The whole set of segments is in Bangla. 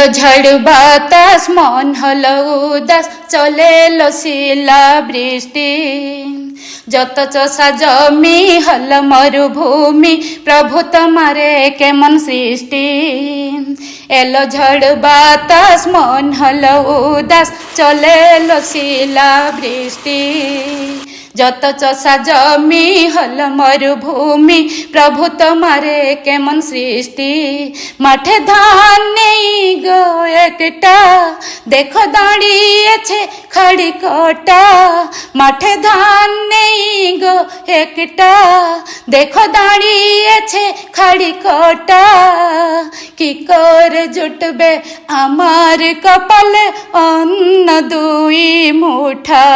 এলো ঝড় বাতাস মন হলো উদাস চলে এলো শিলা বৃষ্টি যত চষা জমি হল মরুভূমি প্রভু তোমারে কেমন সৃষ্টি এলো ঝড় বাতাস মন হল উদাস চলে এলো শিলা বৃষ্টি যত চষা জমি হল মরুভূমি প্রভু তোমারে কেমন সৃষ্টি? মাঠে ধান নেই গো একটা, দেখো দাঁড়িয়েছে খাড়ি কটা। মাঠে ধান নেই গো একটা, দেখো দাঁড়িয়েছে খাড়ি কটা। কি করে জুটবে আমার কপালে অন্ন দুই মুঠা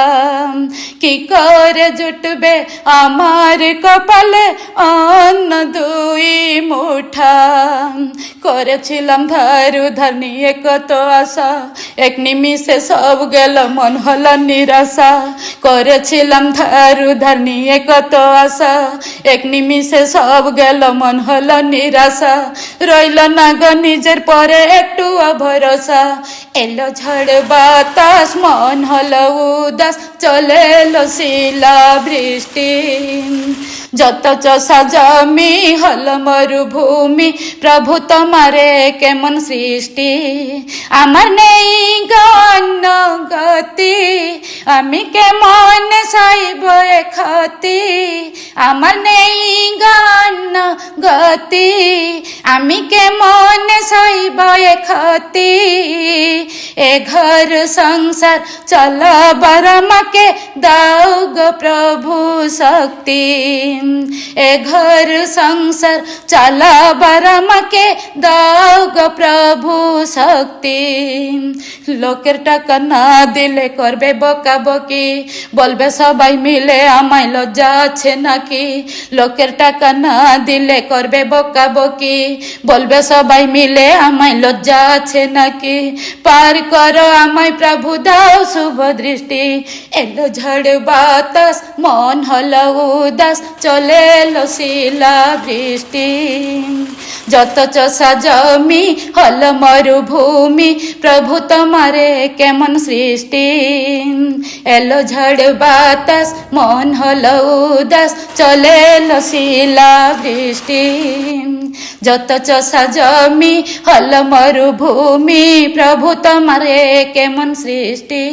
কি করে জুটবে আমার কপালে অন্ন দুই মুঠা করেছিলাম ধার উধার নিয়ে কত আশা এক নিমিষে সব গেল মন হল নিরাশা করেছিলাম ধার উধার নিয়ে কত আশা এক নিমিষে সব গেল মন হল নিরাশা রইল না গো নিজের পরে একটু ভরসা এলো ঝড় বাতাস, মন হল উদাস, চলে এলো শিলা বৃষ্টি। যত চষা জমি হল মরুভূমি প্রভু তোমারে কেমন সৃষ্টি আমার নেই গণ গতি আমি কেমন সাইব এ ক্ষতি আমার নেই গণ গতি আমি কেমন সইব এ ক্ষতি এ ঘর সংসার চলবার আমাকে দাও গো প্রভু শক্তি এ ঘর সংসার চালাবার আমাকে দাও গো প্রভু শক্তি। লোকের টাকা না দিলে করবে বকা বকি। বলবে সবাই মিলে আমায় লজ্জা আছে নাকি? লোকের টাকা না দিলে করবে বকা বকি। বলবে সবাই মিলে আমায় লজ্জা আছে নাকি? পার করো আমায় প্রভু, দাও শুভ দৃষ্টি। এলো ঝড় বাতাস, মন হলো উদাস। চলে এলো শিলা বৃষ্টি। যত চষা জমি, হল মরুভূমি, প্রভু তোমারে কেমন সৃষ্টি। এলো ঝড় বাতাস, মন হল উদাস, চলে এলো শিলা বৃষ্টি। যত চষা জমি, হল মরুভূমি, প্রভু তোমারে কেমন সৃষ্টি।